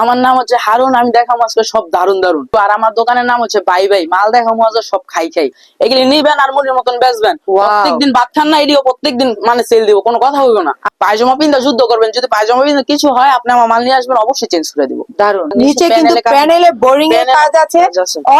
আমার নাম হচ্ছে হারুন আমি দেখাবো আজকে সব দারুণ দারুণ আর আমার দোকানের নাম হচ্ছে বাই বাই মাল দেখাবো আজকে সব খাই খাই। এগুলি নিবেন আর মুড়ির মতন বেচবেন। প্রত্যেকদিন ভাত খান না এটিও প্রত্যেকদিন মানে সেল দিব কোনো কথা হইব না। পায়জামা পিন্দা যুদ্ধ করবেন যদি পায়জামা পিন্দা কিছু হয় আপনি আমার মাল নিয়ে আসবেন অবশ্যই চেঞ্জ করে দিব। দারুণ নিচে কিন্তু প্যানেলে বোরিং এর কাজ আছে।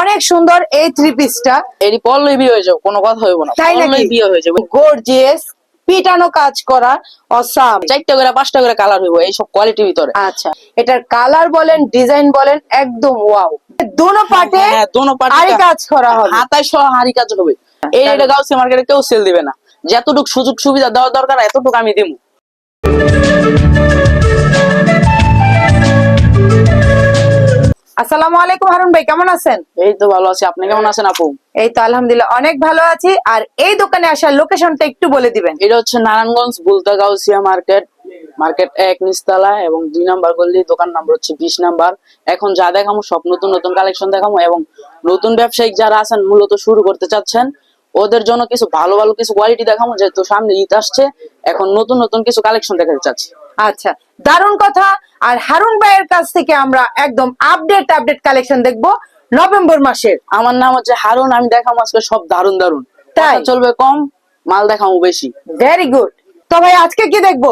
অনেক সুন্দর এই থ্রি পিসটা এটি পড়লেই বিয়ে হয়ে যাবে কোনো কথা হইব না। তাই নাকি? বিয়ে হয়ে যাবে। গর্জিয়াস পিটানো কাজ করা অসাম। চারটা করে পাঁচটা করে কালার হইব এইসব কোয়ালিটির ভিতরে। আচ্ছা এটার কালার বলেন ডিজাইন বলেন একদম ওয়াও দোনো পাটে হ্যাঁ দোনো আর আরি কাজ করা হবে। হাতায় সহ হাড়ি কাজ হবে এই তাহলে- এটা গাউসি মার্কেটে কেউ সেল দিবে না। যতটুকু সুযোগ সুবিধা দেওয়া দরকার এতটুকু আমি দিব আসসালামু আলাইকুম হারুন ভাই কেমন আছেন? এই তো ভালো আছি। আপনি কেমন আছেন আপু? এই তো আলহামদুলিল্লাহ অনেক ভালো আছি। আর এই দোকানে আসার লোকেশনটা একটু বলে দিবেন। এটা হচ্ছে নারায়ণগঞ্জ বুলতা গাউসিয়া মার্কেট মার্কেট এক নিচতলা এবং দুই নাম্বার গল্লি দোকান নাম্বার হচ্ছে বিশ নাম্বার। এখন যা দেখামো সব নতুন নতুন কালেকশন দেখামো এবং নতুন ব্যবসায়িক যারা আছেন মূলত শুরু করতে চাচ্ছেন ওদের জন্য কিছু ভালো ভালো কিছু কোয়ালিটি দেখামো যেহেতু সামনে ঈদ আসছে এখন নতুন নতুন কিছু কালেকশন দেখাতে চাচ্ছি। আচ্ছা দারুণ কথা। আর হারুন ভাইয়ের কাছ থেকে আমরা একদম আপডেট আপডেট কালেকশন দেখব নভেম্বর মাসের। আমার নাম হচ্ছে হারুন আমি দেখাবো আজকে সব দারুণ দারুণ তাই? চলবে কম মাল দেখাবো বেশি। ভেরি গুড তো ভাই আজকে কি দেখব?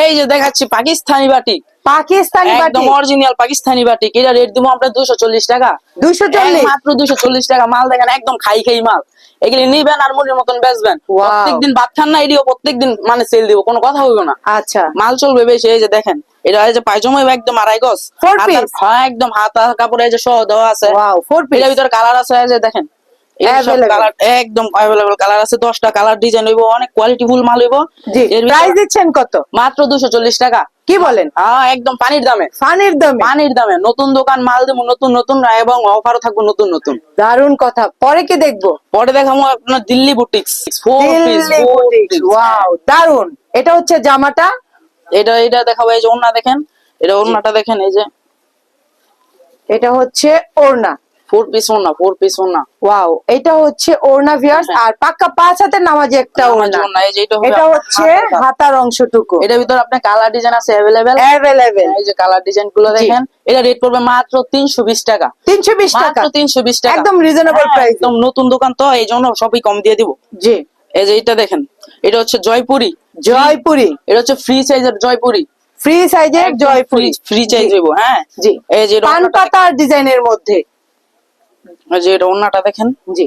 এই যে দেখাচ্ছি পাকিস্তানি বাটি। পাকিস্তানি একদম অরিজিনাল পাকিস্তানি বাটি। এটা রেট দিব? আমরা দুশো চল্লিশ টাকা। দুইশো চল্লিশ? মাত্র দুশো চল্লিশ টাকা মাল দেখেন একদম খাই খাই মাল। এগুলি নিবেন আর মুড়ির মতন বেচবেন. প্রত্যেকদিন ভাত খান না এটিও প্রত্যেকদিন মানে সেল দিব কোনো কথা হইব না। আচ্ছা। মাল চলবে বেশি এই যে দেখেন এটা এই যে পায়জামা একদম আড়াই গজ। হ্যাঁ একদম হাতা কাপড় যে সহ দেওয়া আছে। ওয়াও ফোর পিস এটার ভিতরে কালার আছে এই যে দেখেন। একদম অ্যাভেলেবল কালার আছে দশটা কালার ডিজাইন হইব অনেক কোয়ালিটি ফুল মাল হইব। প্রাইস দিচ্ছেন কত? মাত্র দুশো চল্লিশ টাকা। কি বলেন? হ্যাঁ একদম পানির দামে। পানির দামে? পানির দামে। নতুন দোকান মাল দেবো নতুন নতুন এবং অফারও থাকব নতুন নতুন। দারুণ কথা। পরে কি দেখব? পরে দেখাবো আপনার দিল্লি বুটিক্স ওয়াও দারুণ। এটা হচ্ছে জামাটা? এটা এটা দেখাবো এই যে ওড়না দেখেন। এটা ওড়নাটা দেখেন এই যে। এটা হচ্ছে ওড়না। ফোর পিস ওড়না ফোর পিস ওড়না। ওয়াও এটা হচ্ছে ওড়না ভিউয়ার্স আর পাক্কা পাঁচ হাতের নামাজি একটা ওড়না। এটা এটা হচ্ছে হাতার অংশটুকু। এটার ভিতরে আপনার কালার ডিজাইন আছে অ্যাভেলেবেল অ্যাভেলেবেল এই যে কালার ডিজাইনগুলো দেখেন এটা রেট পড়বে মাত্র তিনশো বিশ টাকা। তিনশো বিশ টাকা। মাত্র তিনশো বিশ টাকা। একদম রিজনেবল হ্যাঁ, প্রাইস একদম নতুন দোকান তো এই জন্য সবই কম দিয়ে দিব। জি। এই যে এটা দেখেন এটা হচ্ছে জয়পুরি। জয়পুরি। এটা হচ্ছে ফ্রি সাইজের জয়পুরি। ফ্রি সাইজের জয়পুরি। ফ্রি সাইজ হইব হ্যাঁ। জি। এই যে এটা পান পাতার ডিজাইনের মধ্যে। যে এটা ওড়নাটা দেখেন জি।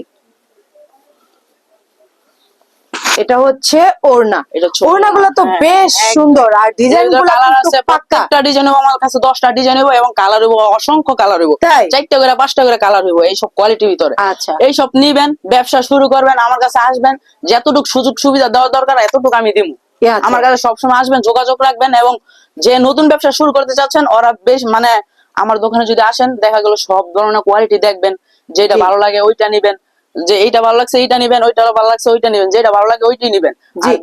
এটা হচ্ছে ওড়না। এটা হচ্ছে ওড়নাগুলো তো হ্যাঁ, বেশ সুন্দর আর ডিজাইনগুলো আছে প্রত্যেকটা ডিজাইন আমার কাছে দশটা ডিজাইন হইব এবং কালার হইব অসংখ্য কালার হইব চারটা করে পাঁচটা করে কালার হইব এইসব কোয়ালিটির ভিতরে। আচ্ছা। এইসব নিবেন ব্যবসা শুরু করবেন আমার কাছে আসবেন যতটুকু সুযোগ সুবিধা দেওয়া দরকার এতটুকু আমি দিব আচ্ছা। আমার কাছে সবসময় আসবেন যোগাযোগ রাখবেন এবং যে নতুন ব্যবসা শুরু করতে চাচ্ছেন ওরা বেশ মানে আমার দোকানে যদি আসেন দেখা গেল সব ধরনের কোয়ালিটি দেখবেন। যেটা ভালো লাগে ওইটা নিবেন। যে এইটা ভালো লাগছে এইটা নিবেন ওইটা ভালো লাগছে ওইটা নিবেন যেটা ভালো লাগে ওইটাই নিবেন।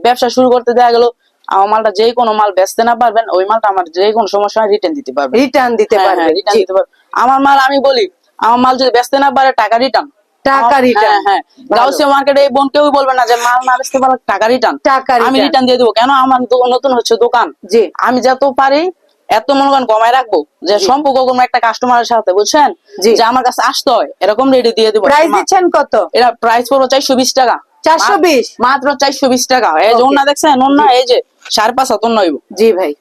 ব্যবসা শুরু করতে দেখা গেল আমার মালটা যে কোনো মাল বেচতে না পারবেন ওই মালটা আমার যে কোনো সমস্যা রিটার্ন দিতে পারবেন। রিটার্ন দিতে হ্যাঁ, হ্যাঁ, দিতে পারবেন। আমার মাল আমি বলি আমার মাল যদি বেচতে না পারে টাকা রিটার্ন টাকা return। হ্যাঁ গাউসিয়া মার্কেটে এই বোন বলবে না যে মাল না বেচতে পারলে টাকা রিটার্ন টাকা আমি রিটার্ন দিয়ে দেবো। কেন? আমার নতুন হচ্ছে দোকান। জি। আমি যত পারি এত মনে করেন কমায় রাখব যে সম্পর্ক কোনো একটা কাস্টমারের সাথে বুঝছেন? যে আমার কাছে আসতে হয় এরকম রেডি দিয়ে দেবো প্রাইস দিচ্ছেন কত? এটা প্রাইস পড়ব চারশো বিশ টাকা। চারশো বিশ? মাত্র চারশো বিশ টাকা। এই যে. ওনা দেখছেন? ওনা এই যে সাড়ে পাঁচ হাত নইব জি ভাই।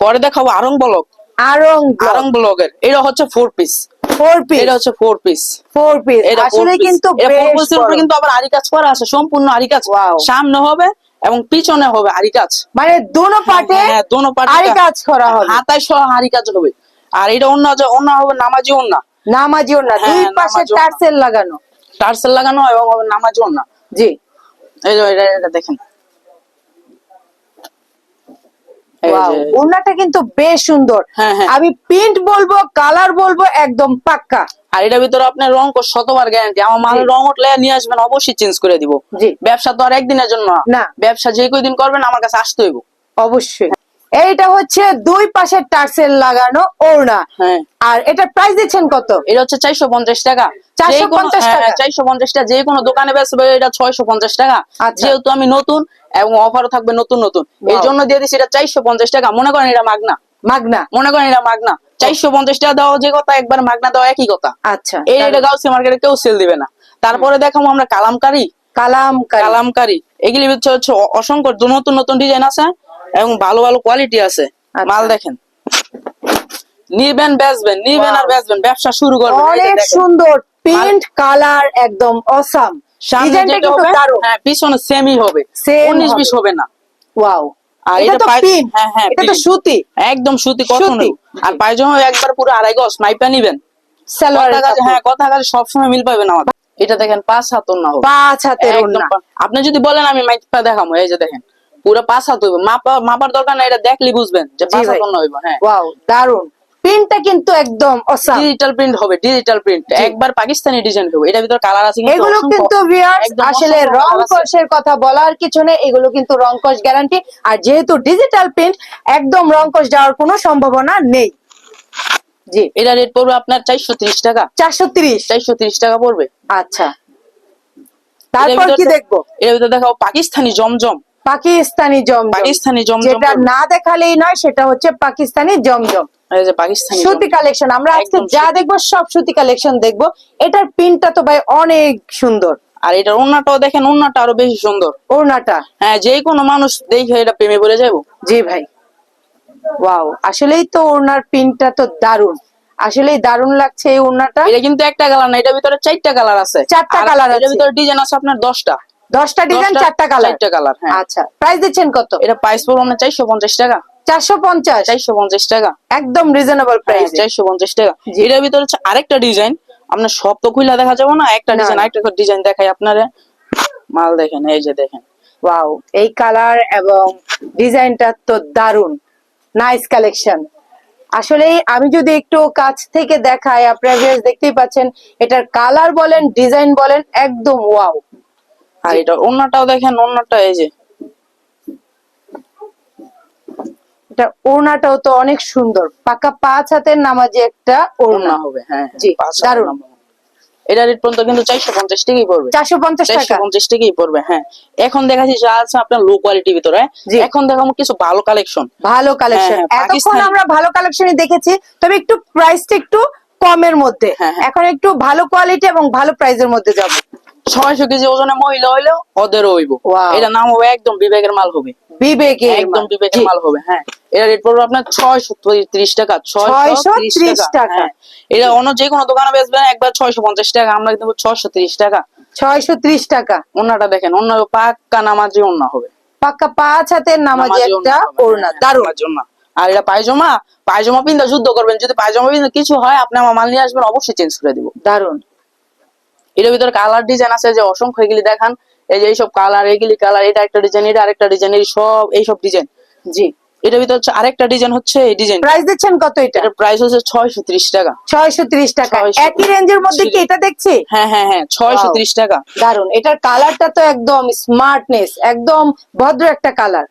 পরে দেখাবো আরং ব্লক আরং আরং ব্লকের এটা হচ্ছে ফোর পিস ফোর পিস এটা হচ্ছে ফোর পিস ফোর পিস আসলে কিন্তু উপরে কিন্তু আবার আরি কাজ করা আছে সম্পূর্ণ আরি কাজ। সামনে হবে এবং পিছনে হবে আরি কাজ। মানে দোনো পাটে হ্যাঁ দোনো পার্টি আরি কাজ। করা হবে। হাতায় সহ আরি কাজ হবে। আর এটা অন্য অন্য হবে নামাজি অন্য নামাজিও না দুই হ্যাঁ, পাশে টার্সেল লাগানো। টার্সেল লাগানো এবং হবে নামাজি অন্য জি। এই যে এটা এটা দেখেন। কিন্তু বেশ সুন্দর। হ্যাঁ, হ্যাঁ। আমি প্রিন্ট বলব কালার বলব একদম পাক্কা। আর এটার ভিতরে আপনার রং শতবার গ্যারান্টি আমার মাল রং উঠলে নিয়ে আসবেন অবশ্যই চেঞ্জ করে দিব। ব্যবসা তো আর একদিনের জন্য না। ব্যবসা যে কয়দিন করবেন আমার কাছে আসতে হইব। অবশ্যই। এইটা হচ্ছে দুই পাশে টার্সেল লাগানো ওড়না। হ্যাঁ। আর এটা প্রাইস দিচ্ছেন কত? এটা হচ্ছে চারশো পঞ্চাশ টাকা। 450 টাকা? চারশো পঞ্চাশ টাকা। যে কোনো দোকানে এটা ছয়শো পঞ্চাশ টাকা। আচ্ছা। যেহেতু আমি নতুন এবং অফারও থাকবে নতুন নতুন। এই জন্য দিয়ে দিচ্ছি এটা চারশো পঞ্চাশ টাকা। মনে করেন এটা মাগনা? মাগনা। মনে করেন এটা মাগনা? চারশো পঞ্চাশ টাকা দেওয়া যে কথা একবার মাগনা দেওয়া একই কথা। আচ্ছা এই রেটে গাউসি মার্কেটে কেউ সেল দিবে না। তারপরে দেখাবো আমরা কালামকারি। কালাম কালামকারি। এগুলি হচ্ছে অসংখ্য নতুন নতুন ডিজাইন আছে এবং ভালো ভালো কোয়ালিটি আছে। আচ্ছা। মাল দেখেন। নিবেন বেচবেন নিবেন আর. বেচবেন ব্যবসা শুরু করবেন। অনেক সুন্দর প্রিন্ট কালার একদম অসাম ডিজাইনটা কিন্তু দারুণ। হ্যাঁ পিছনে সেমই হবে। উনিশ হবে। বিশ হবে না। ওয়াও আর এটা তো পাই- হ্যাঁ, হ্যাঁ, এটা তো সুতি। একদম সুতি কটন আর পায়জামা একবার পুরো আড়াই গজ মাইপা নিবেন। সালোয়ার হ্যাঁ কথা কাজে সবসময় মিল পাবেন আমাদের। এটা দেখেন পাঁচ হাত না হবে। পাঁচ হাতের আপনি যদি বলেন আমি মাইপা দেখাবো। এই যে দেখেন পুরো পাঁচ হাত হইব। মাপা মাপার দরকার না এটা দেখলি বুঝবেন যে পাঁচ হাত না হইব হ্যাঁ। ওয়াও দারুণ। প্রিন্টটা কিন্তু একদম অসাম ডিজিটাল প্রিন্ট হবে ডিজিটাল প্রিন্ট একবার পাকিস্তানি ডিজাইন হবে এটার ভিতর কালার আছে কিন্তু এগুলো কিন্তু ভিউয়ার্স আসলে রং কষের কথা বলার কিছু নেই এগুলো কিন্তু রং কষ গ্যারান্টি আর যেহেতু ডিজিটাল প্রিন্ট একদম রং কষ যাওয়ার কোনো সম্ভাবনা নেই। জি এটা রেট পড়বে আপনার চারশো তিরিশ টাকা। চারশো তিরিশ। চারশো তিরিশ টাকা পড়বে। আচ্ছা। তারপর কি দেখব? এর ভিতরে দেখাও পাকিস্তানি জমজম। পাকিস্তানি জমজম। পাকিস্তানি জমজম যেটা না দেখালেই নয় সেটা হচ্ছে পাকিস্তানি জমজম। এই যে পাকিস্তানি সুতি কালেকশন আমরা আজকে যা দেখব সব সুতি কালেকশন দেখব। এটার প্রিন্টটা তো ভাই অনেক সুন্দর। আর এটার দেখেন আরও বেশি সুন্দর। হ্যাঁ যে কোনো মানুষ দেখে এটা প্রেমে পড়ে যাব। জি ভাই। ওয়াও আসলেই তো ওড়নার প্রিন্টটা তো দারুণ। আসলেই দারুণ লাগছে এই ওড়নাটা। এটা কিন্তু একটা কালার না এটার ভিতরে চারটা কালার আছে। চারটা কালার colour এটার ভিতরে ডিজাইন আছে আপনার দশটা। দশটা ডিজাইন চারটা কালার। চারটা কালার হ্যাঁ। আচ্ছা প্রাইস দিচ্ছেন কত? এটা প্রাইস পড়বে আপনার চারশো পঞ্চাশ টাকা। চারশো পঞ্চাশ। চারশো পঞ্চাশ টাকা। একদম রিজনেবল প্রাইস চারশো পঞ্চাশ টাকা। জি। এটার ভিতরে হচ্ছে আরেকটা ডিজাইন আপনার সব তো খুলে দেখা যাবে না একটা ডিজাইন আরেকটা ডিজাইন দেখাই আপনারা। মাল দেখেন এই যে দেখেন। ওয়াও এই কালার এবং ডিজাইনটা তো দারুণ। নাইস কালেকশন আসলে আমি যদি একটু কাছ থেকে দেখাই আপনারা দেখতেই পাচ্ছেন এটার কালার বলেন ডিজাইন বলেন একদম ওয়াও আর এটা অন্যটাও দেখেন অন্যটা এই যে। এটা ওড়নাটাও তো অনেক সুন্দর। পাকা পাঁচ হাতের নামাজি একটা ওড়না। হবে হ্যাঁ জি, দারুণ। এটা রেট পর্যন্ত কিন্তু চারশো পঞ্চাশ টাকাই পড়বে। চারশো পঞ্চাশ টাকা। পঞ্চাশ টাকাই পড়বে হ্যাঁ। এখন দেখাচ্ছি যা আছে আপনার লো কোয়ালিটির ভিতরে এখন দেখাবো কিছু ভালো কালেকশন ভালো কালেকশন হ্যাঁ, এতক্ষণ আমরা ভালো কালেকশনই দেখেছি তবে একটু প্রাইসটা একটু কমের মধ্যে। হ্যাঁ, হ্যাঁ। এখন একটু ভালো কোয়ালিটি এবং ভালো প্রাইসের মধ্যে যাব। ছয়শো কেজি ওজনে মহিলা হইলেও ওদেরও হইব. এটা নাম হবে একদম বিবেকের মাল হবে বিবেকে একদম বিবেকের মাল হবে হ্যাঁ। এটা রেট পড়বে আপনার ছয়শো ত্রিশ টাকা ছয়শো ত্রিশ টাকা। টাকা হ্যাঁ। এটা অন্য যে কোনো দোকানে বেচবেন একবার ছয়শো পঞ্চাশ টাকা আমরা কিন্তু ছয়শো ত্রিশ টাকা। ছয়শো ত্রিশ টাকা। অন্যটা দেখেন অন্য পাক্কা নামাজি অন্য হবে। পাক্কা পাঁচ হাতের নামাজি নামাজি একটা ওড়না হ্যাঁ, দারুণ। আর এটা পায়জামা পায়জামা পিন্দা যুদ্ধ করবেন যদি পায়জামা পিন্দা কিছু হয় আপনি আমার মাল নিয়ে আসবেন অবশ্যই চেঞ্জ করে দিব। দারুণ। এটার ভিতরে কালার ডিজাইন আছে যে অসংখ্য এগুলি দেখান। এই যে এইসব কালার এগুলি কালার এটা একটা ডিজাইন এটা আরেকটা ডিজাইন এই সব এইসব ডিজাইন জি এটার ভিতরে হচ্ছে আরেকটা ডিজাইন হচ্ছে এই ডিজাইন প্রাইস দিচ্ছেন কত এটা? এটার প্রাইস হচ্ছে ছয়শো ত্রিশ টাকা। ছয়শো ত্রিশ টাকা। একই রেঞ্জের মধ্যে কি এটা দেখছি? হ্যাঁ হ্যাঁ হ্যাঁ ছয়শো ত্রিশ টাকা। দারুণ এটার কালারটা তো একদম স্মার্টনেস একদম ভদ্র একটা কালার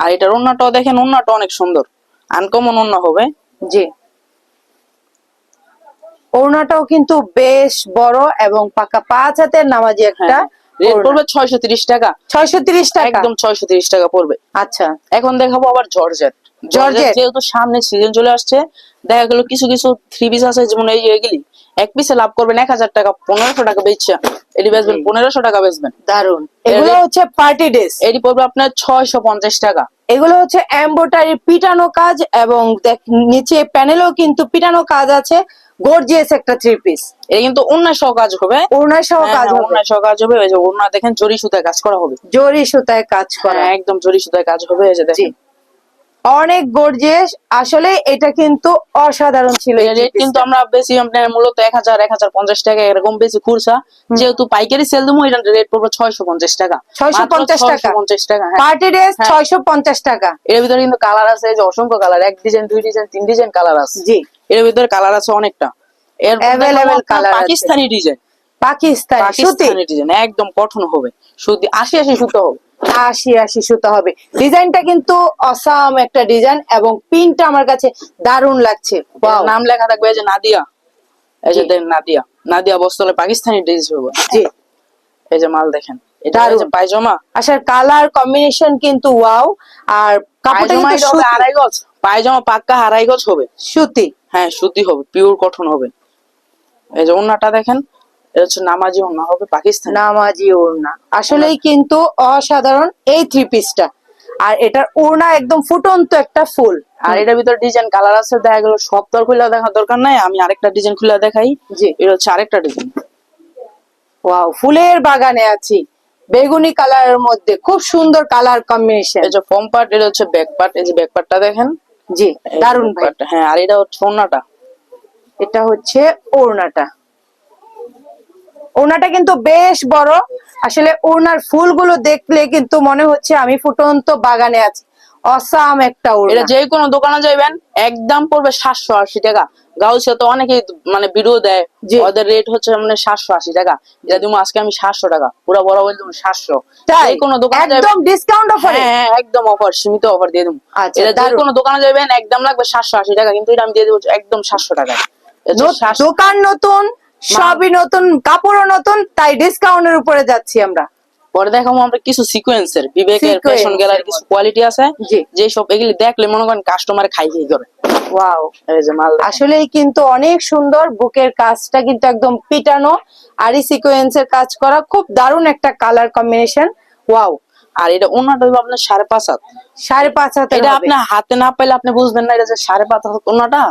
আর এটার অন্যটাও দেখেন অন্যটা অনেক সুন্দর। আনকমন অন্য হবে। জি। ওড়নাটাও কিন্তু বেশ বড় এবং পাকা। পাঁচ হাতের নামাজি একটা রেট পড়বে ছয়শো ত্রিশ টাকা। ছয়শো তিরিশ টাকা? একদম ছয়শো ত্রিশ টাকা পড়বে আচ্ছা। এখন দেখাবো আবার জর্জেট। জর্জেট। জর্জেট যেহেতু সামনে সিজন চলে আসছে দেখা গেল কিছু কিছু থ্রি পিস আছে যেমন এই এগুলি। এক পিসে লাভ করবেন এক হাজার টাকা পনেরোশো টাকা বেচছে। এটি বেচবেন পনেরোশো টাকা বেচবেন। দারুণ এগুলো হচ্ছে পার্টি ড্রেস এটি পড়বে আপনার ছয়শো পঞ্চাশ টাকা। এগুলো হচ্ছে পিটানো কাজ এবং নিচে প্যানেলও কিন্তু পিটানো কাজ আছে। গর্জিয়াস একটা থ্রি পিস এটা কিন্তু সহ কাজ হবে। ওড়না সহ কাজ হবে। সহ কাজ হবে। এই যে ওড়না দেখেন জরি সুতায় কাজ করা হবে। জরি সুতায় কাজ করা। হ্যাঁ, একদম জরি সুতায় কাজ হবে এই যে দেখেন। অনেক গর্জিয়াস আসলে এটা কিন্তু অসাধারণ ছিল কিন্তু আমরা বেশি আপনার মূলত এক হাজার এক হাজার পঞ্চাশ টাকা এরকম বেশি খুরসা। যেহেতু পাইকারি সেল দেবো এটা রেট পড়বে ছয়শো পঞ্চাশ টাকা। 650 টাকা। পঞ্চাশ টাকা হ্যাঁ। পার্টি ড্রেস হ্যাঁ। ছয়শো পঞ্চাশ টাকা। এর ভিতরে কিন্তু কালার আছে যে অসংখ্য কালার এক ডিজাইন দুই ডিজাইন তিন ডিজাইন কালার আছে। জি। এর ভিতরে কালার আছে অনেকটা। এর Available colour Pakistani design Pakistani Pakistani design একদম কঠন হবে। সুতি আশি আশি সুতো হবে। আশি আশি সুতা হবে। ডিজাইনটা কিন্তু অসাম একটা ডিজাইন এবং পিনটা আমার কাছে দারুণ লাগছে। নাম লেখা থাকবে যে নাদিয়া। এই যে। নাদিয়া। নাদিয়া বস্তলে পাকিস্তানি ড্রেস হবে। জি। এই যে মাল দেখেন। এটা হচ্ছে পায়জামা। আসার কালার কম্বিনেশন কিন্তু ওয়াও আর কাপড়টা কিন্তু হবে আড়াই গজ। পায়জামা পাক্কা আড়াই গজ হবে। সুতি। হ্যাঁ সুতি হবে পিওর কটন হবে। এই যে ওন্নাটা দেখেন এটা হচ্ছে নামাজি ওন্না হবে পাকিস্তান? নামাজি ওড়না। আসলেই কিন্তু অসাধারণ এই থ্রি পিসটা আর এটার ওড়না একদম ফুটন্ত একটা ফুল। আর এটার ভিতরে ডিজাইন কালার আছে দেখা গেল সব তো খুলে দেখার দরকার নাই আমি আরেকটা ডিজাইন খুলে দেখাই। জি। এটা হচ্ছে আরেকটা ডিজাইন ওয়াও ফুলের বাগানে আছি বেগুনি কালারের মধ্যে খুব সুন্দর কালার কম্বিনেশন এই যে ফর্ম পার্ট এটা হচ্ছে ব্যাক পার্ট এই যে ব্যাক পার্টটা দেখেন। জি দারুণ ভাই। হ্যাঁ আর এটা হচ্ছে ওড়নাটা। এটা হচ্ছে ওড়নাটা। ওড়নাটা কিন্তু বেশ বড়। আসলে ওড়নার ফুলগুলো দেখলে কিন্তু মনে হচ্ছে আমি ফুটন্ত বাগানে আছি। অসাম একটা এটা যে কোনো দোকানে যাইবেন একদম পড়বে সাতশো আশি টাকা। গাউসিয়া তো অনেকেই মানে ভিডিও দেয়। ওদের রেট হচ্ছে মানে সাতশো আশি টাকা। এটা তুমি আজকে আমি সাতশো টাকা। পুরো বড় বলতে সাতশো। তাই? যে কোনো দোকানে একদম ডিসকাউন্ট অফারে হ্যাঁ হ্যাঁ, একদম অফার সীমিত অফার দিয়ে দেবো। আচ্ছা, এটা যে। কোনো দোকানে যাবেন একদম লাগবে সাতশো আশি টাকা। কিন্তু এটা আমি দিয়ে দেবো একদম সাতশো টাকা দোকান নতুন সবই নতুন কাপড়ও নতুন তাই ডিসকাউন্টের উপরে যাচ্ছি আমরা। পরে দেখাবো আমরা কিছু সিকোয়েন্সের বিবেকের ফ্যাশন এর গ্যালারি কিছু কোয়ালিটি আছে। যে সব এগুলি দেখলে মনে করেন কাস্টমার খাই খাই করে। ওয়াও এই। আসলেই কিন্তু অনেক সুন্দর বুকের কাজটা কিন্তু একদম পিটানো আরি সিকোয়েন্সের কাজ করা খুব দারুণ একটা কালার কম্বিনেশন ওয়াও আর এটা ওনাটা হইবো আপনার সাড়ে পাঁচ হাত। সাড়ে পাঁচ হাতের এটা আপনার হাতে না পাইলে আপনি বুঝবেন না এটা যে সাড়ে পাঁচ হাত ওনাটা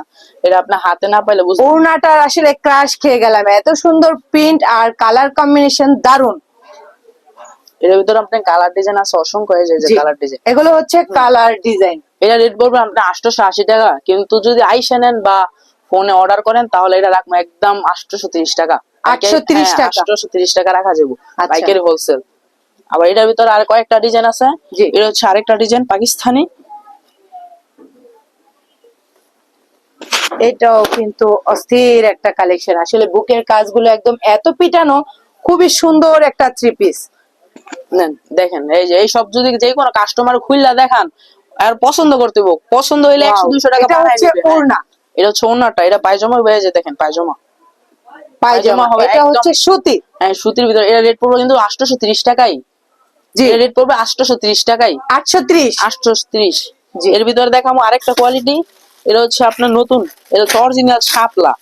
এটা আপনার হাতে না পাইলে বুঝবেন ওড়নাটার আসলে ক্রাশ খেয়ে গেলাম। এত সুন্দর প্রিন্ট আর কালার কম্বিনেশন দারুণ। এটার ভিতরে আপনার কালার ডিজাইন আছে অসংখ্য এই যে জি। কালার ডিজাইন এগুলো হচ্ছে কালার ডিজাইন এটা রেট পড়বে আপনার আটশোশো আশি টাকা কিন্তু যদি আইসে নেন বা ফোনে অর্ডার করেন তাহলে এটা রাখব একদম আটশোশো তিরিশ টাকা 830 টাকা। আটশোশো তিরিশ টাকা রাখা যাব। পাইকারি হোলসেল আবার এটার ভিতরে আর কয়েকটা ডিজাইন আছে। এটা হচ্ছে আরেকটা ডিজাইন পাকিস্তানি এটাও কিন্তু অস্থির একটা কালেকশন আসলে বুকের কাজগুলো একদম এত পিটানো খুবই সুন্দর একটা থ্রি পিস দেখেন এই যে এই সব যদি যে কোনো কাস্টমার খুললা দেখান আর পছন্দ করতে হোক পছন্দ হইলে একশো টাকা এটা হচ্ছে। ওড়না। এটা হচ্ছে ওনারটা এটা পায়জামা হয়ে যে দেখেন পায়জামা। পায়জামা হবে এটা হচ্ছে সুতি। হ্যাঁ সুতির ভিতরে এটা রেট পড়বে কিন্তু আটশোশো তিরিশ টাকাই। জি। রেট পড়বে আটশোশো তিরিশ টাকাই। আটশো ত্রিশ। জি। এর ভিতরে দেখাবো আরেকটা কোয়ালিটি এটা হচ্ছে আপনার নতুন এটা হচ্ছে অরিজিনাল শাপলা।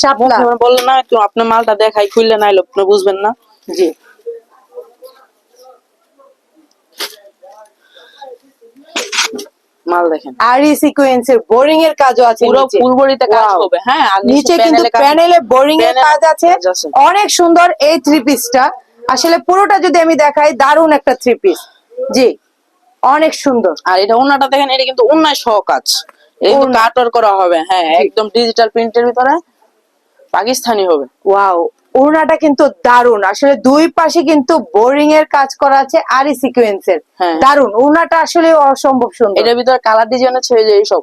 শাপলা। বললেন না একটু আপনার মালটা দেখাই খুললে না আপনি বুঝবেন না। জি। মাল দেখেন। আরি সিকোয়েন্সের বোরিং এর কাজও আছে পুরো। পূর্বরিতে কাজ হবে হ্যাঁ আর নিচে কিন্তু প্যানেলে বোরিং এর কাজ আছে। অনেক সুন্দর এই থ্রি পিসটা আসলে পুরোটা যদি আমি দেখাই দারুণ একটা থ্রি পিস জি অনেক সুন্দর। আর এটা ওনাটা দেখেন এটা কিন্তু অন্যায় সহ কাজ। এটা কাটওয়ার করা হবে হ্যাঁ একদম ডিজিটাল প্রিন্টের ভিতরে। পাকিস্তানি হবে। ওয়াও ওড়নাটা কিন্তু দারুণ। আসলে দুই পাশে কিন্তু বোরিং এর কাজ করা আছে আরি সিকোয়েন্সের হ্যাঁ। দারুণ। ওড়নাটা আসলে অসম্ভব সুন্দর। এটার ভিতরে কালার ডিজাইন আছে এই যে এইসব।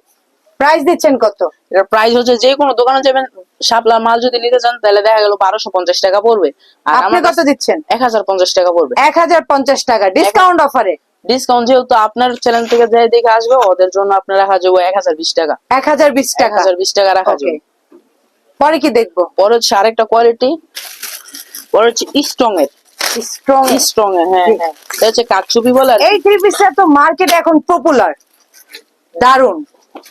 প্রাইস দিচ্ছেন কত? এটার প্রাইস হচ্ছে যে কোনো দোকানে যাবেন শাপলা মাল যদি নিতে চান তাহলে দেখা গেল বারোশো পঞ্চাশ টাকা পড়বে। আর আপনি কত দিচ্ছেন? এক হাজার পঞ্চাশ টাকা পড়বে। এক হাজার পঞ্চাশ টাকা। ডিসকাউন্ট অফারে ডিসকাউন্ট যেহেতু আপনার চ্যানেল থেকে যাই দেখে আসবে ওদের জন্য আপনার রাখা যাব এক হাজার বিশ টাকা। এক হাজার বিশ এক টাকা হাজার বিশ টাকা রাখা যাবে। পরে কি দেখব? পরে হচ্ছে আরেকটা কোয়ালিটি পরে হচ্ছে স্ট্রং এর। স্ট্রং স্ট্রং এর হ্যাঁ হ্যাঁ। এটা হচ্ছে কাঠচুপি বলে এই থ্রি পিসটা তো মার্কেট এখন পপুলার দারুণ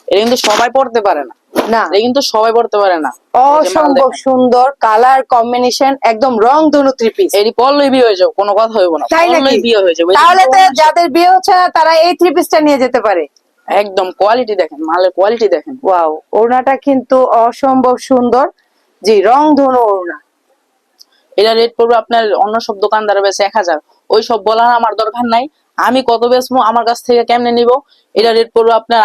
এটা কিন্তু সবাই পড়তে পারে না। না। এটা কিন্তু সবাই পড়তে পারে না। অসম্ভব সুন্দর কালার কম্বিনেশন একদম রং ধনু থ্রি পিস এটি পড়লেই বিয়ে হয়ে যাবে কোনো কথা হইব না। তাই নাকি? বিয়ে হয়ে যাবে। তাহলে তো যাদের বিয়ে হচ্ছে না তারা এই থ্রি পিসটা নিয়ে যেতে পারে। একদম কোয়ালিটি দেখেন, মালের কোয়ালিটি দেখেন। ওয়াও ওড়নাটা কিন্তু অসম্ভব সুন্দর। জি, রং ধনু ওড়না। এটা রেট পড়বে আপনার অন্য সব দোকানদার বেশ এক হাজার। ওই সব বলার আমার দরকার নাই। আমি কত বেচবো, আমার কাছ থেকে কেমনে নিব? এটা রেট পড়বে আপনার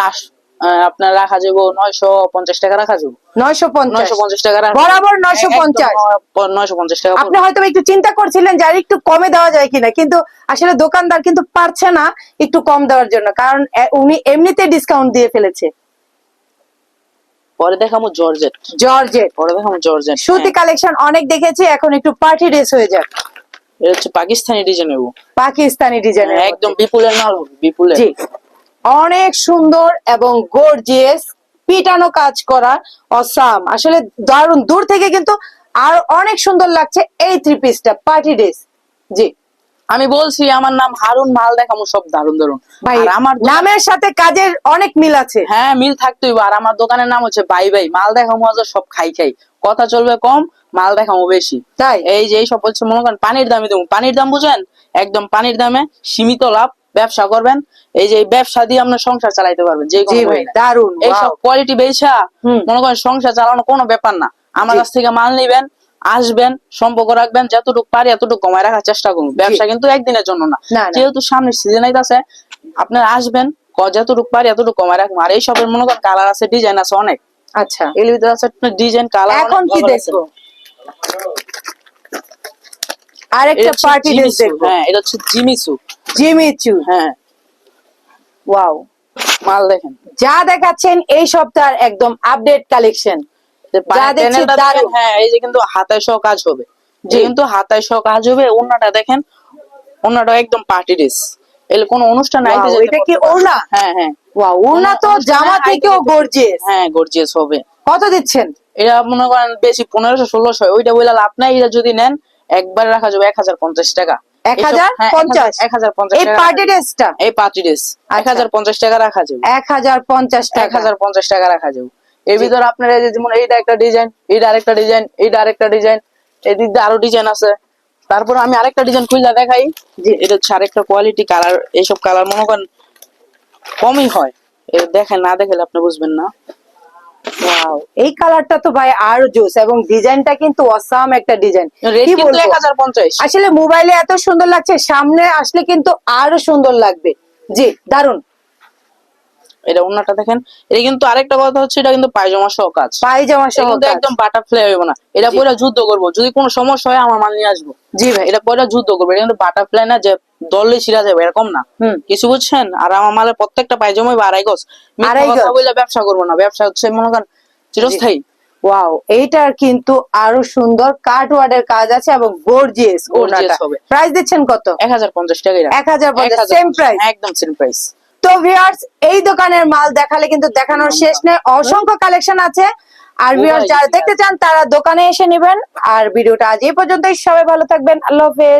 আপনার রাখা যাব নয়শো পঞ্চাশ টাকা রাখা যাব। নয়শো নয়শো পঞ্চাশ টাকা বরাবর 950 নয়শো পঞ্চাশ। টাকা আপনি হয়তো একটু চিন্তা করছিলেন যে একটু কমে দেওয়া যায় কিনা কিন্তু আসলে দোকানদার কিন্তু পারছে না একটু কম দেওয়ার জন্য কারণ উনি এমনিতে ডিসকাউন্ট দিয়ে ফেলেছে। পরে দেখাবো জর্জেট জর্জেট পরে দেখাবো জর্জেট সুতি কালেকশন অনেক দেখেছি এখন একটু পার্টি ড্রেস হয়ে যাক। এটা হচ্ছে পাকিস্তানি ডিজাইন পাকিস্তানি ডিজাইনের একদম বিপুলের মাল বিপুলের। জি। অনেক সুন্দর এবং গর্জিয়াস পিটানো কাজ করা অসাম। আসলে দারুণ। দূর থেকে কিন্তু আর অনেক সুন্দর লাগছে এই থ্রি পিসটা পার্টি ড্রেস জি। আমি বলছি আমার নাম হারুন মাল দেখামো সব দারুণ দারুণ ভাই আমার নামের সাথে কাজের অনেক মিল আছে। হ্যাঁ মিল থাকতেই আর আমার দোকানের নাম হচ্ছে বাই বাই। মাল দেখামো আজ সব খাই খাই। কথা চলবে কম মাল দেখামো বেশি। তাই? এই যে এই সব বলছে মনে করেন পানির দামে দেবো। পানির দাম বুঝেন? একদম পানির দামে সীমিত লাভ। ব্যবসা করবেন এই যে ব্যবসা দিয়ে আপনার সংসার চালাইতে পারবেন যে দারুণ এইসব কোয়ালিটি বেচা। মনে করেন সংসার চালানো কোনো ব্যাপার না। আমার কাছ থেকে মাল নিবেন আসবেন সম্পর্ক রাখবেন যতটুকু পারি এতটুকু কমায় রাখার চেষ্টা করুন। ব্যবসা কিন্তু একদিনের জন্য না। যেহেতু সামনে সিজন আছে আপনার আসবেন যতটুকু পারি এতটুকু কমায় রাখবেন আর এই সবের মনে করেন কালার আছে ডিজাইন আছে অনেক। আচ্ছা। এর ভিতরে আছে ডিজাইন কালার এখন কি দেখব? আরেকটা পার্টি ড্রেস দেখব। হ্যাঁ এটা হচ্ছে জিমিচু হ্যাঁ। ওয়াও মাল দেখেন। যা দেখাচ্ছেন এই সপ্তাহের একদম আপডেট কালেকশন যে দেখছি। হ্যাঁ এই যে কিন্তু হাতায় সহ কাজ হবে। যে কিন্তু হাতায় সহ কাজ হবে ওড়নাটা দেখেন ওড়নাটা একদম পার্টি ড্রেস এলে কোনো অনুষ্ঠান আইতে যেতে এটা কি। ওড়না? হ্যাঁ হ্যাঁ। ওয়াও ওড়না তো জামা থেকেও গর্জিয়াস হ্যাঁ গর্জিয়াস হবে। কত দিচ্ছেন? এটা মনে করেন বেশি পনেরোশো ষোলোশো ওইটা বলে লাভ নাই এটা যদি নেন একবার রাখা যাবে এক হাজার পঞ্চাশ টাকা। এক হাজার হ্যাঁ, পঞ্চাশ? এক হাজার পঞ্চাশ এই টাকা পার্টি রাখা ড্রেসটা এই পার্টি ড্রেস এক আচ্ছা। হাজার পঞ্চাশ টাকা রাখা যাবে। এক হাজার পঞ্চাশ এক হাজার পঞ্চাশ টাকা রাখা যাবে। এর ভিতরে আপনার এই যেমন এইটা একটা ডিজাইন এইটা আরেকটা ডিজাইন এইটা আরেকটা ডিজাইন এদিক দিয়ে আরও ডিজাইন আছে। তারপর আমি আরেকটা ডিজাইন খুললা দেখাই। জি। এটা হচ্ছে আরেকটা কোয়ালিটি কালার এইসব কালার মনে করেন কমই হয়। দেখেন না দেখলে আপনি বুঝবেন না। ওয়াও এই কালারটা তো ভাই আরও জোস এবং ডিজাইনটা কিন্তু অসাম একটা ডিজাইন কি বলব? এক হাজার পঞ্চাশ। আসলে মোবাইলে এত সুন্দর লাগছে সামনে আসলে কিন্তু আরও সুন্দর লাগবে। জি দারুণ এটা অন্যটা দেখেন। এটা কিন্তু আরেকটা কথা হচ্ছে এটা কিন্তু পায়জামা সহ কাজ। পায়জামা সহ কিন্তু। একদম বাটারফ্লাই হবে না। এটা। পরে যুদ্ধ করব। যদি কোনো সমস্যা হয় আমার মাল নিয়ে আসব। জি ভাই। এটা পরে যুদ্ধ করব। এটা কিন্তু বাটারফ্লাই না যে দললে ছিঁড়া যাবে এরকম না। কিছু বুঝছেন? আর আমার মালের প্রত্যেকটা পায়জামাই বা আড়াই গজ। কথা। বললে ব্যবসা করব না। ব্যবসা হচ্ছে মনে করেন চিরস্থায়ী। ওয়াও। এইটার কিন্তু আরও সুন্দর কাট ওয়ার্ডের কাজ আছে এবং গর্জিয়াস হবে। প্রাইস দিচ্ছেন কত? এক হাজার পঞ্চাশ টাকাই রাখেন। এক হাজার পঞ্চাশ, এক হাজার same পঞ্চাশ, price? একদম সেম প্রাইস তো ভিউয়ার্স এই দোকানের মাল দেখালে কিন্তু দেখানোর শেষ নেই। অসংখ্য কালেকশন আছে। আর ভিউয়ার্স যারা দেখতে চান তারা দোকানে এসে নেবেন। আর ভিডিওটা আজ এই পর্যন্তই। সবাই ভালো থাকবেন। আল্লাহ হাফেজ।